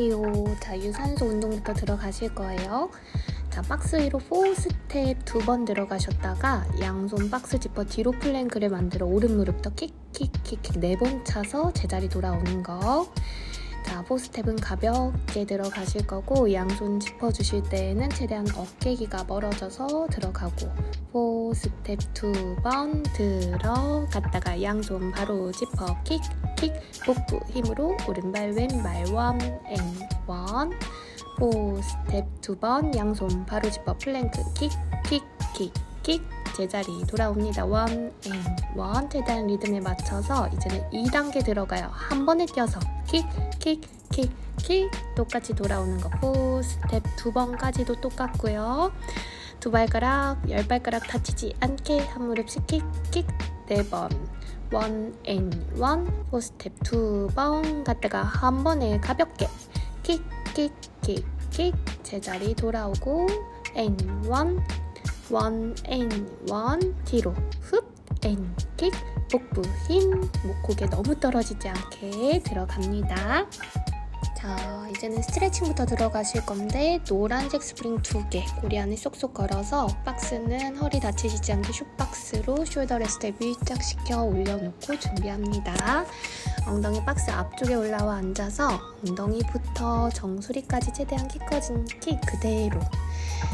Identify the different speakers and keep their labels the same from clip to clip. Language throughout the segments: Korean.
Speaker 1: 안녕하세요. 자, 유산소 운동부터 들어가실 거예요. 자, 박스 위로 4스텝 두 번 들어가셨다가 양손 박스 지퍼 뒤로 플랭크를 만들어 오른 무릎부터 킥킥킥킥 네 번 차서 제자리 돌아오는 거. 자, 4스텝은 가볍게 들어가실 거고 양손 짚어 주실 때에는 최대한 어깨기가 멀어져서 들어가고 4스텝 두 번 들어갔다가 양손 바로 짚어 킥 킥 복부 힘으로 오른발 왼발 원 앤원 4스텝 두 번 양손 바로 짚어 플랭크 킥 킥 킥 킥 제자리 돌아옵니다. 원 앤 원 최대한 리듬에 맞춰서 이제는 2단계 들어가요. 한 번에 뛰어서 킥 킥 킥 킥 똑같이 돌아오는 거 4스텝 두 번까지도 똑같고요. 두 발가락, 열 발가락 다치지 않게 한 무릎씩 킥 킥 네 번. 원앤 원, 포스텝 두 번 갔다가 한 번에 가볍게 킥 킥 킥 킥 제자리 돌아오고 앤 원, 원앤원 뒤로 흡앤킥 복부 힘, 목 고개 너무 떨어지지 않게 들어갑니다. 자, 이제는 스트레칭부터 들어가실 건데 노란색 스프링 두 개 고리 안에 쏙쏙 걸어서 박스는 허리 다치시지 않게 슛박스로 숄더 레스트에 밀착 시켜 올려놓고 준비합니다. 엉덩이 박스 앞쪽에 올라와 앉아서 엉덩이부터 정수리까지 최대한 키 커진 키 그대로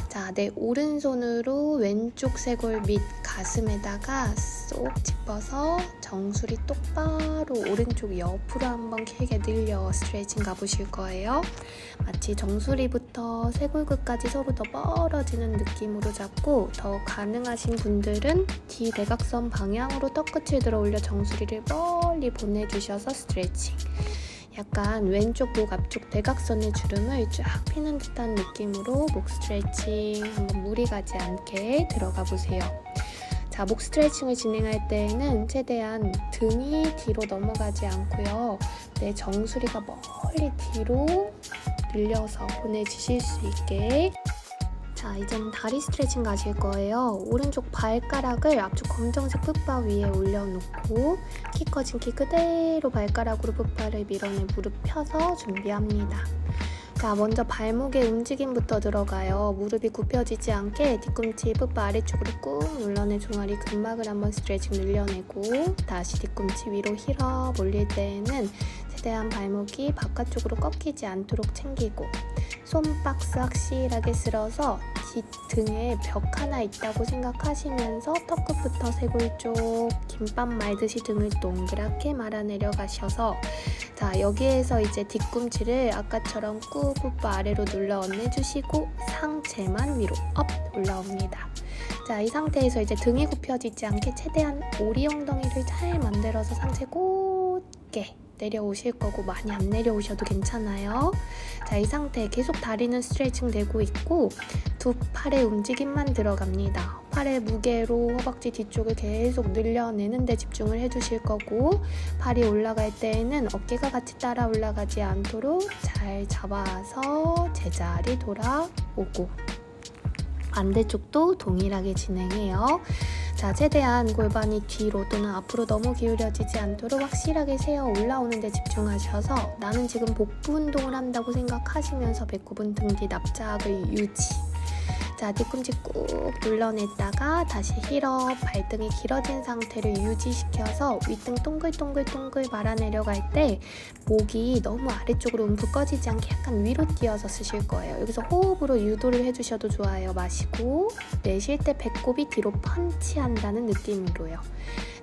Speaker 1: 자, 내 오른손으로 왼쪽 쇄골 밑 가슴에다가 쏙 짚어서 정수리 똑바로 오른쪽 옆으로 한번 길게 늘려 스트레칭 가보실 거예요. 마치 정수리부터 쇄골 끝까지 서로 더 멀어지는 느낌으로 잡고 더 가능하신 분들은 뒤 대각선 방향으로 턱끝을 들어 올려 정수리를 멀리 보내주셔서 스트레칭. 약간 왼쪽 목 앞쪽 대각선의 주름을 쫙 피는 듯한 느낌으로 목 스트레칭 한번 무리 가지 않게 들어가 보세요. 자, 목 스트레칭을 진행할 때에는 최대한 등이 뒤로 넘어가지 않고요. 내 정수리가 멀리 뒤로 늘려서 보내주실 수 있게 자, 이제는 다리 스트레칭 가실 거예요. 오른쪽 발가락을 앞쪽 검정색 풋바 위에 올려놓고 키 커진 키 그대로 발가락으로 풋바를 밀어내 무릎 펴서 준비합니다. 자, 먼저 발목의 움직임부터 들어가요. 무릎이 굽혀지지 않게 뒤꿈치 풋바 아래쪽으로 꾹 눌러내 종아리 근막을 한번 스트레칭 늘려내고 다시 뒤꿈치 위로 힐업 올릴 때에는 최대한 발목이 바깥쪽으로 꺾이지 않도록 챙기고 손박스 확실하게 쓸어서 뒷등에 벽 하나 있다고 생각하시면서 턱끝부터 쇄골 쪽 김밥 말듯이 등을 동그랗게 말아내려 가셔서 자 여기에서 이제 뒤꿈치를 아까처럼 꾹꾹 아래로 눌러 얹내주시고 상체만 위로 업 올라옵니다. 자, 이 상태에서 이제 등이 굽혀지지 않게 최대한 오리 엉덩이를 잘 만들어서 상체 곧게 내려오실 거고 많이 안 내려오셔도 괜찮아요. 자, 이 상태 계속 다리는 스트레칭 되고 있고 두 팔의 움직임만 들어갑니다. 팔의 무게로 허벅지 뒤쪽을 계속 늘려내는 데 집중을 해주실 거고 팔이 올라갈 때에는 어깨가 같이 따라 올라가지 않도록 잘 잡아서 제자리 돌아오고 반대쪽도 동일하게 진행해요. 자, 최대한 골반이 뒤로 또는 앞으로 너무 기울여지지 않도록 확실하게 세어 올라오는 데 집중하셔서 나는 지금 복부 운동을 한다고 생각하시면서 배꼽은 등 뒤 납작을 유지. 자, 뒤꿈치 꾹 눌러냈다가 다시 힐업, 발등이 길어진 상태를 유지시켜서 윗등 동글동글동글 말아 내려갈 때 목이 너무 아래쪽으로 움푹 꺼지지 않게 약간 위로 띄어서 쓰실 거예요. 여기서 호흡으로 유도를 해주셔도 좋아요. 마시고 내쉴 때 배꼽이 뒤로 펀치한다는 느낌으로요.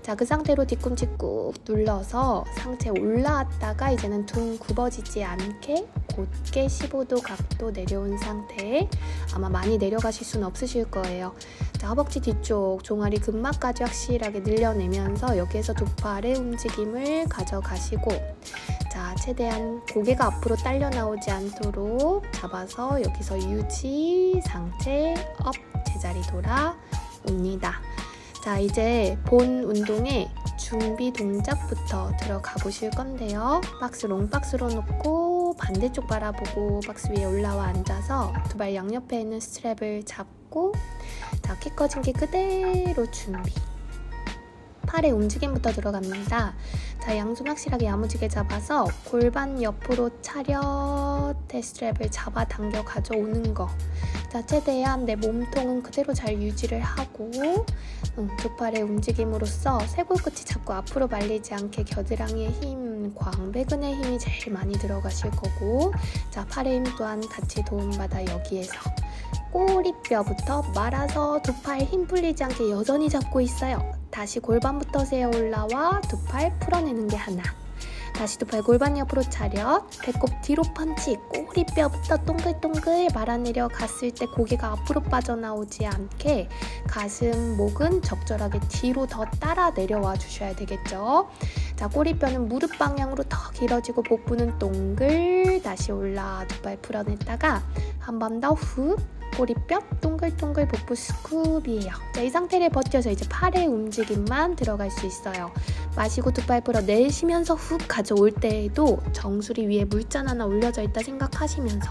Speaker 1: 자, 그 상태로 뒤꿈치 꾹 눌러서 상체 올라왔다가 이제는 등 굽어지지 않게 곧게 15도 각도 내려온 상태에 아마 많이 내려가실 수는 없으실 거예요. 자, 허벅지 뒤쪽 종아리 근막까지 확실하게 늘려내면서 여기에서 두 팔의 움직임을 가져가시고 자, 최대한 고개가 앞으로 딸려 나오지 않도록 잡아서 여기서 유지, 상체, 업, 제자리 돌아 옵니다. 자, 이제 본 운동의 준비 동작부터 들어가 보실 건데요. 박스 롱박스로 놓고 반대쪽 바라보고 박스 위에 올라와 앉아서 두 발 양옆에 있는 스트랩을 잡고 자, 키 커진 키 그대로 준비. 팔의 움직임부터 들어갑니다. 자, 양손 확실하게 야무지게 잡아서 골반 옆으로 차렷 데스트랩을 잡아 당겨 가져오는 거. 자, 최대한 내 몸통은 그대로 잘 유지를 하고 음, 두 팔의 움직임으로써 쇄골 끝이 자꾸 앞으로 말리지 않게 겨드랑이의 힘, 광배근의 힘이 제일 많이 들어가실 거고 자, 팔의 힘 또한 같이 도움받아 여기에서 꼬리뼈부터 말아서 두 팔 힘 풀리지 않게 여전히 잡고 있어요. 다시 골반부터 세어 올라와 두 팔 풀어내는 게 하나. 다시 두 팔 골반 옆으로 차렷, 배꼽 뒤로 펀치, 꼬리뼈부터 동글동글 말아내려 갔을 때 고개가 앞으로 빠져나오지 않게 가슴, 목은 적절하게 뒤로 더 따라 내려와 주셔야 되겠죠. 자, 꼬리뼈는 무릎 방향으로 더 길어지고 복부는 동글 다시 올라 두 팔 풀어냈다가 한 번 더 훅 꼬리뼈 동글동글 복부 스쿱이에요. 자, 이 상태를 버텨서 이제 팔의 움직임만 들어갈 수 있어요. 마시고 두 팔 풀어 내쉬면서 훅 가져올 때에도 정수리 위에 물잔 하나 올려져 있다 생각하시면서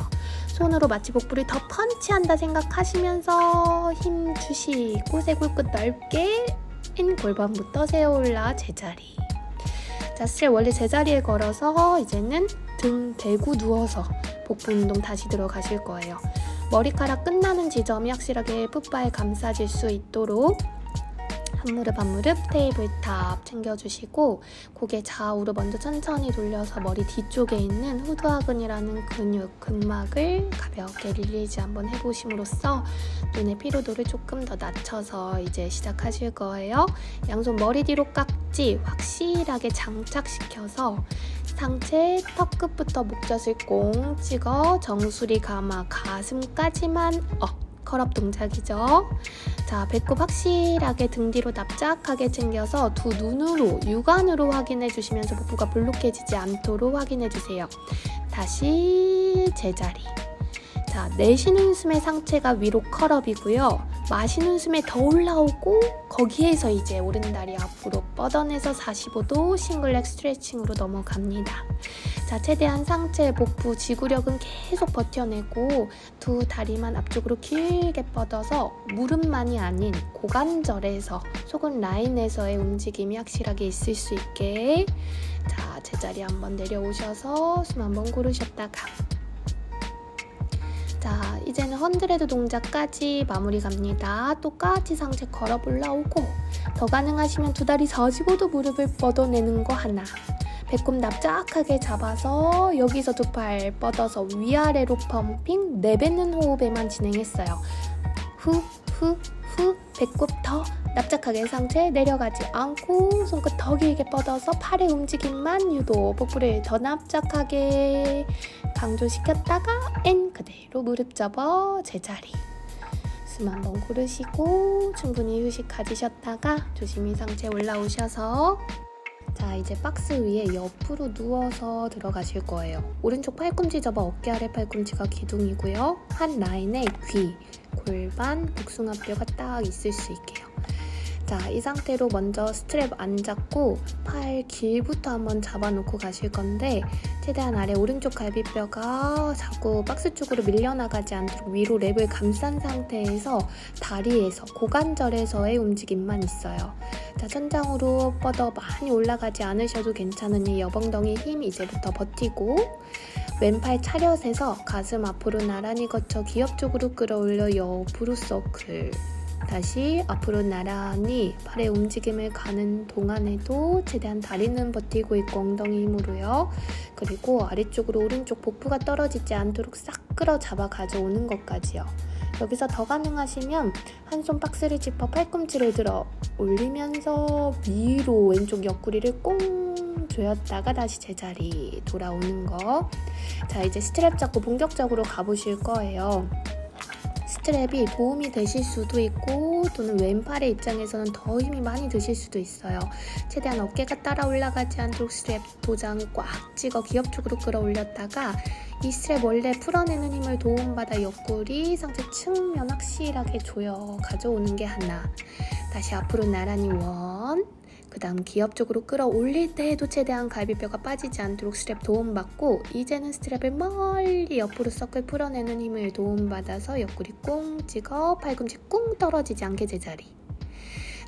Speaker 1: 손으로 마치 복부를 더 펀치한다 생각하시면서 힘 주시고 쇄골 끝 넓게 인 골반부터 세어 올라 제자리. 자, 스트랩 원래 제자리에 걸어서 이제는 등 대고 누워서 복부 운동 다시 들어가실 거예요. 머리카락 끝나는 지점이 확실하게 풋바에 감싸질 수 있도록 한 무릎 한 무릎 테이블탑 챙겨주시고 고개 좌우로 먼저 천천히 돌려서 머리 뒤쪽에 있는 후두하근이라는 근육, 근막을 가볍게 릴리즈 한번 해보심으로써 눈의 피로도를 조금 더 낮춰서 이제 시작하실 거예요. 양손 머리 뒤로 깍지 확실하게 장착시켜서 상체 턱 끝부터 목젖을 꽁 찍어 정수리 감아 가슴까지만 업 컬업 동작이죠. 자, 배꼽 확실하게 등 뒤로 납작하게 챙겨서 두 눈으로 육안으로 확인해 주시면서 복부가 블록해지지 않도록 확인해 주세요. 다시 제자리. 자, 내쉬는 숨의 상체가 위로 컬업이고요. 마시는 숨에 더 올라오고 거기에서 이제 오른다리 앞으로 뻗어내서 45도 싱글렉 스트레칭으로 넘어갑니다. 자, 최대한 상체, 복부, 지구력은 계속 버텨내고 두 다리만 앞쪽으로 길게 뻗어서 무릎만이 아닌 고관절에서 속은 라인에서의 움직임이 확실하게 있을 수 있게 자, 제자리 한번 내려오셔서 숨 한번 고르셨다가 자, 이제는 헌드레드 동작까지 마무리 갑니다. 똑같이 상체 걸어 올라오고 더 가능하시면 두 다리 45도 무릎을 뻗어내는 거 하나. 배꼽 납작하게 잡아서 여기서 두 팔 뻗어서 위아래로 펌핑 내뱉는 호흡에만 진행했어요. 후, 후, 후, 배꼽 더 납작하게 상체 내려가지 않고 손끝 더 길게 뻗어서 팔의 움직임만 유도 복부를 더 납작하게 강조시켰다가 엔 그대로 무릎 접어 제자리 숨 한번 고르시고 충분히 휴식 가지셨다가 조심히 상체 올라오셔서 자 이제 박스 위에 옆으로 누워서 들어가실 거예요. 오른쪽 팔꿈치 접어 어깨 아래 팔꿈치가 기둥이고요. 한 라인에 귀, 골반, 복숭아뼈가 딱 있을 수 있게요 자, 이 상태로 먼저 스트랩 안 잡고 팔 길부터 한번 잡아놓고 가실 건데 최대한 아래 오른쪽 갈비뼈가 자꾸 박스 쪽으로 밀려나가지 않도록 위로 랩을 감싼 상태에서 다리에서 고관절에서의 움직임만 있어요. 자, 천장으로 뻗어 많이 올라가지 않으셔도 괜찮은 이 여벙덩이 힘 이제부터 버티고 왼팔 차렷에서 가슴 앞으로 나란히 거쳐 기업 쪽으로 끌어올려 옆으로 서클 다시 앞으로 나란히 팔의 움직임을 가는 동안에도 최대한 다리는 버티고 있고 엉덩이 힘으로요. 그리고 아래쪽으로 오른쪽 복부가 떨어지지 않도록 싹 끌어 잡아 가져오는 것까지요. 여기서 더 가능하시면 한 손 박스를 짚어 팔꿈치를 들어 올리면서 위로 왼쪽 옆구리를 꽁 조였다가 다시 제자리 돌아오는 거. 자, 이제 스트랩 잡고 본격적으로 가보실 거예요. 스트랩이 도움이 되실 수도 있고 또는 왼팔의 입장에서는 더 힘이 많이 드실 수도 있어요. 최대한 어깨가 따라 올라가지 않도록 스트랩 도장 꽉 찍어 기업 쪽으로 끌어올렸다가 이 스트랩 원래 풀어내는 힘을 도움받아 옆구리 상체 측면 확실하게 조여 가져오는 게 하나. 다시 앞으로 나란히 원. 그 다음 기업 쪽으로 끌어올릴 때에도 최대한 갈비뼈가 빠지지 않도록 스트랩 도움받고 이제는 스트랩을 멀리 옆으로 서클 풀어내는 힘을 도움받아서 옆구리 꽁 찍어 팔꿈치 꽁 떨어지지 않게 제자리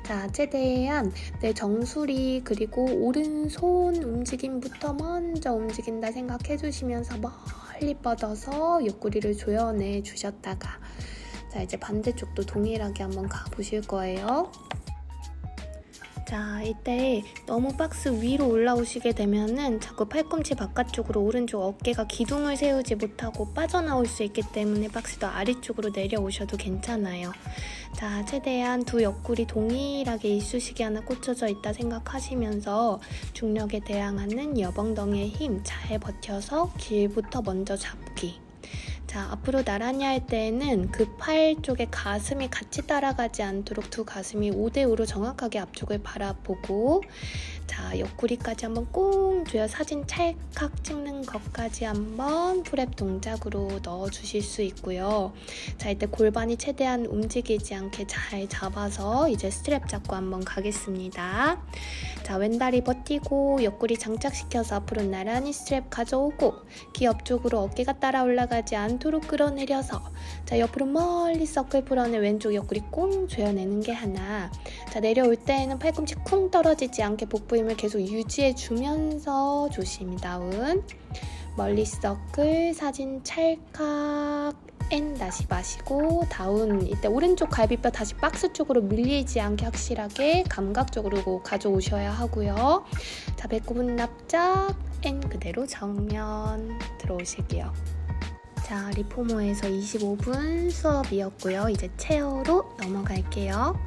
Speaker 1: 자, 최대한 내 정수리 그리고 오른손 움직임부터 먼저 움직인다 생각해 주시면서 멀리 뻗어서 옆구리를 조여내 주셨다가 자, 이제 반대쪽도 동일하게 한번 가보실 거예요. 자, 이때 너무 박스 위로 올라오시게 되면은 자꾸 팔꿈치 바깥쪽으로 오른쪽 어깨가 기둥을 세우지 못하고 빠져나올 수 있기 때문에 박스도 아래쪽으로 내려오셔도 괜찮아요. 자, 최대한 두 옆구리 동일하게 이쑤시개 하나 꽂혀져 있다 생각하시면서 중력에 대항하는 여벙덩이의 힘 잘 버텨서 길부터 먼저 잡기. 자, 앞으로 나란히 할 때에는 그 팔 쪽에 가슴이 같이 따라가지 않도록 두 가슴이 5대5로 정확하게 앞쪽을 바라보고 자, 옆구리까지 한번 꽁 조여 사진 찰칵 찍는 것까지 한번 프랩 동작으로 넣어 주실 수 있고요. 자, 이때 골반이 최대한 움직이지 않게 잘 잡아서 이제 스트랩 잡고 한번 가겠습니다. 자, 왼다리 버티고 옆구리 장착시켜서 앞으로 나란히 스트랩 가져오고 귀 옆쪽으로 어깨가 따라 올라가지 않도록 끌어내려서 자, 옆으로 멀리 서클 풀어내 왼쪽 옆구리 꽁 조여내는 게 하나. 자, 내려올 때에는 팔꿈치 쿵 떨어지지 않게 복부 힘을 계속 유지해 주면서 조심히 다운. 멀리 서클 사진 찰칵 앤 다시 마시고 다운 이때 오른쪽 갈비뼈 다시 박스 쪽으로 밀리지 않게 확실하게 감각적으로 가져오셔야 하고요 자 배꼽은 납작 앤 그대로 정면 들어오실게요 자 리포머에서 25분 수업이었고요 이제 체어로 넘어갈게요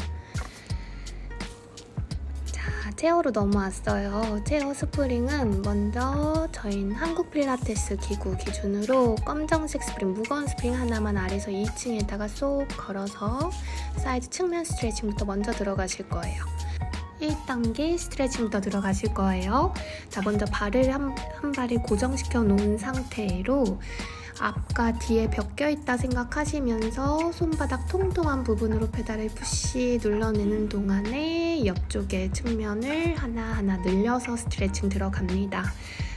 Speaker 1: 자, 체어로 넘어왔어요. 체어 스프링은 먼저 저희는 한국 필라테스 기구 기준으로 검정색 스프링, 무거운 스프링 하나만 아래서 2층에다가 쏙 걸어서 사이드 측면 스트레칭부터 먼저 들어가실 거예요. 1단계 스트레칭부터 들어가실 거예요. 자, 먼저 발을 한, 한 발을 고정시켜 놓은 상태로 앞과 뒤에 벽 껴있다 생각하시면서 손바닥 통통한 부분으로 페달을 푸시 눌러내는 동안에 옆쪽의 측면을 하나하나 늘려서 스트레칭 들어갑니다.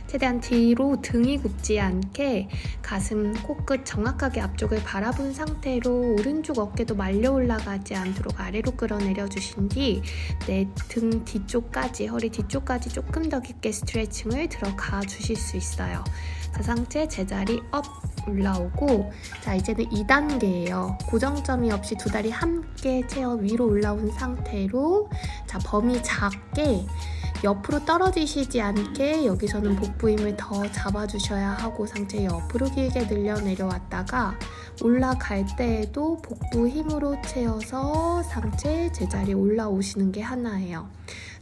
Speaker 1: 최대한 뒤로 등이 굽지 않게 가슴, 코끝 정확하게 앞쪽을 바라본 상태로 오른쪽 어깨도 말려 올라가지 않도록 아래로 끌어내려 주신 뒤 내 등 뒤쪽까지, 허리 뒤쪽까지 조금 더 깊게 스트레칭을 들어가 주실 수 있어요. 자, 상체 제자리 업 올라오고 자 이제는 2단계예요. 고정점이 없이 두 다리 함께 체어 위로 올라온 상태로 자 범위 작게 옆으로 떨어지시지 않게 여기서는 복부 힘을 더 잡아주셔야 하고 상체 옆으로 길게 늘려 내려왔다가 올라갈 때에도 복부 힘으로 채워서 상체 제자리에 올라오시는 게 하나예요.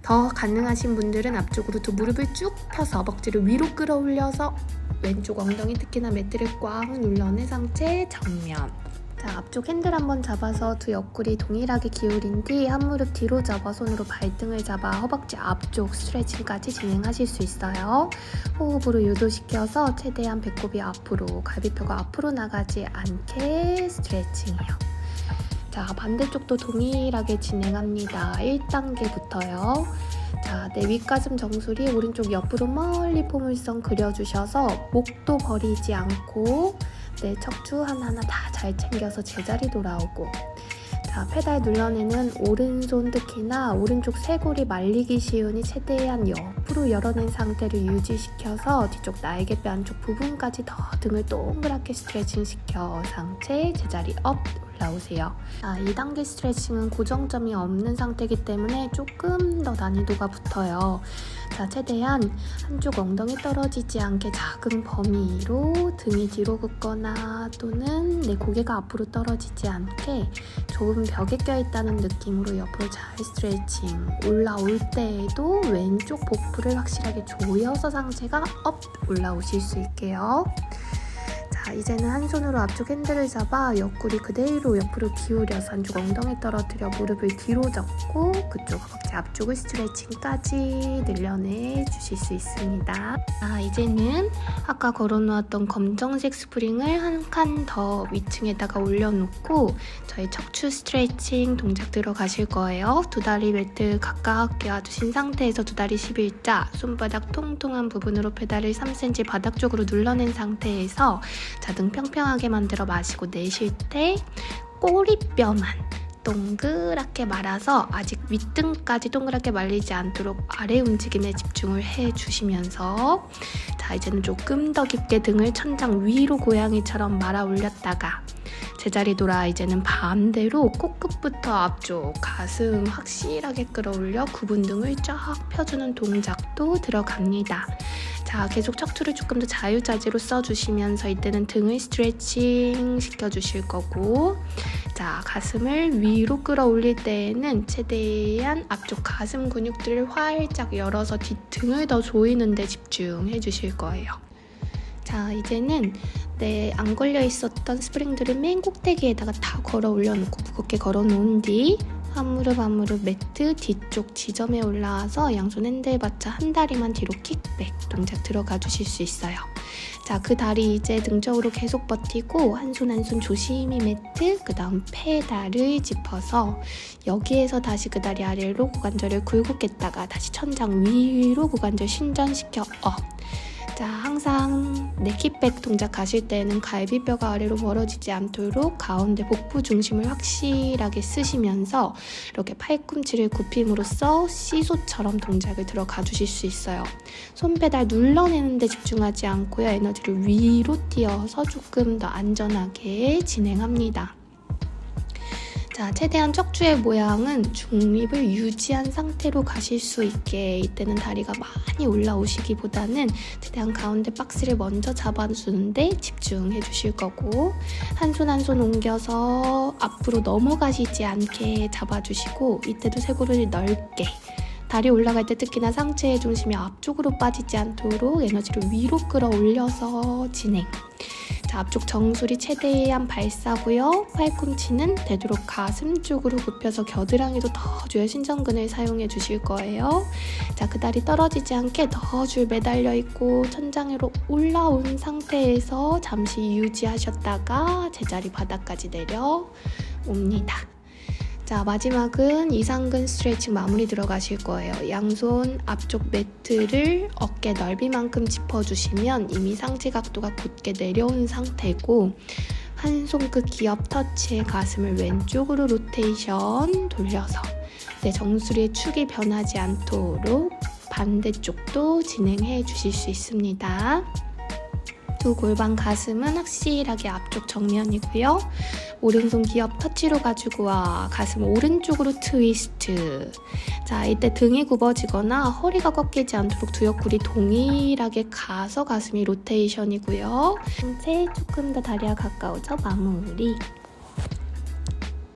Speaker 1: 더 가능하신 분들은 앞쪽으로 두 무릎을 쭉 펴서 허벅지를 위로 끌어올려서 왼쪽 엉덩이 특히나 매트를 꽉 눌러내 상체 정면 자 앞쪽 핸들 한번 잡아서 두 옆구리 동일하게 기울인 뒤 한 무릎 뒤로 접어 손으로 발등을 잡아 허벅지 앞쪽 스트레칭까지 진행하실 수 있어요. 호흡으로 유도시켜서 최대한 배꼽이 앞으로 갈비뼈가 앞으로 나가지 않게 스트레칭이요. 자 반대쪽도 동일하게 진행합니다. 1단계부터요. 자, 내 윗가슴 정수리 오른쪽 옆으로 멀리 포물선 그려주셔서 목도 버리지 않고 내 척추 하나하나 다 잘 챙겨서 제자리 돌아오고. 자, 페달 눌러내는 오른손 특히나 오른쪽 쇄골이 말리기 쉬우니 최대한 옆으로 열어낸 상태를 유지시켜서 뒤쪽 날개뼈 안쪽 부분까지 더 등을 동그랗게 스트레칭 시켜 상체 제자리 업 올라오세요. 자, 2단계 스트레칭은 고정점이 없는 상태이기 때문에 조금 더 난이도가 붙어요. 자, 최대한 한쪽 엉덩이 떨어지지 않게 작은 범위로 등이 뒤로 긋거나 또는 내 고개가 앞으로 떨어지지 않게 좁은 벽에 껴있다는 느낌으로 옆으로 잘 스트레칭 올라올 때에도 왼쪽 복부를 확실하게 조여서 상체가 업 올라오실 수 있게요. 자, 이제는 한 손으로 앞쪽 핸들을 잡아 옆구리 그대로 옆으로 기울여서 한쪽 엉덩이 떨어뜨려 무릎을 뒤로 접고 그쪽 허벅지 앞쪽을 스트레칭까지 늘려내 주실 수 있습니다. 자, 이제는 아까 걸어놓았던 검정색 스프링을 한 칸 더 위층에다가 올려놓고 저희 척추 스트레칭 동작 들어가실 거예요. 두 다리 매트 각각 껴주신 상태에서 두 다리 11자, 손바닥 통통한 부분으로 페달을 3cm 바닥 쪽으로 눌러낸 상태에서 자, 등 평평하게 만들어 마시고 내쉴 때 꼬리뼈만 동그랗게 말아서 아직 윗등까지 동그랗게 말리지 않도록 아래 움직임에 집중을 해 주시면서 자 이제는 조금 더 깊게 등을 천장 위로 고양이처럼 말아 올렸다가 제자리 돌아 이제는 반대로 코끝부터 앞쪽 가슴 확실하게 끌어올려 구분 등을 쫙 펴주는 동작도 들어갑니다. 자, 계속 척추를 조금 더 자유자재로 써주시면서 이때는 등을 스트레칭 시켜주실 거고 자, 가슴을 위로 끌어올릴 때에는 최대한 앞쪽 가슴 근육들을 활짝 열어서 뒷등을 더 조이는 데 집중해 주실 거예요. 자, 이제는 내 안 걸려 있었던 스프링들을 맨 꼭대기에다가 다 걸어 올려놓고 무겁게 걸어 놓은 뒤 한 무릎 한 무릎 매트 뒤쪽 지점에 올라와서 양손 핸들 받쳐 한 다리만 뒤로 킥백 동작 들어가 주실 수 있어요. 자, 그 다리 이제 등적으로 계속 버티고 한 손 한 손 조심히 매트 그 다음 페달을 짚어서 여기에서 다시 그 다리 아래로 고관절을 굴곡했다가 다시 천장 위로 고관절 신전시켜 업. 자, 항상 네키백 동작 하실 때는 갈비뼈가 아래로 멀어지지 않도록 가운데 복부 중심을 확실하게 쓰시면서 이렇게 팔꿈치를 굽힘으로써 시소처럼 동작을 들어가 주실 수 있어요. 손페달 눌러내는 데 집중하지 않고요. 에너지를 위로 띄어서 조금 더 안전하게 진행합니다. 자, 최대한 척추의 모양은 중립을 유지한 상태로 가실 수 있게 이때는 다리가 많이 올라오시기보다는 최대한 가운데 박스를 먼저 잡아주는데 집중해 주실 거고 한손 한 손 옮겨서 앞으로 넘어가시지 않게 잡아주시고 이때도 쇄골을 넓게 다리 올라갈 때 특히나 상체의 중심이 앞쪽으로 빠지지 않도록 에너지를 위로 끌어올려서 진행. 자, 앞쪽 정수리 최대한 발사고요. 팔꿈치는 되도록 가슴 쪽으로 굽혀서 겨드랑이도 더 줘요. 신전근을 사용해 주실 거예요. 자, 그 다리 떨어지지 않게 더줄 매달려 있고 천장으로 올라온 상태에서 잠시 유지하셨다가 제자리 바닥까지 내려 옵니다. 자, 마지막은 이상근 스트레칭 마무리 들어가실 거예요. 양손 앞쪽 매트를 어깨 넓이만큼 짚어주시면 이미 상체 각도가 곧게 내려온 상태고 한 손끝 기업 터치의 가슴을 왼쪽으로 로테이션 돌려서 내 정수리의 축이 변하지 않도록 반대쪽도 진행해 주실 수 있습니다. 두 골반 가슴은 확실하게 앞쪽 정면이고요. 오른손 기업 터치로 가지고 와 가슴 오른쪽으로 트위스트. 자 이때 등이 굽어지거나 허리가 꺾이지 않도록 두 옆구리 동일하게 가서 가슴이 로테이션이고요. 상체 조금 더 다리와 가까워져 마무리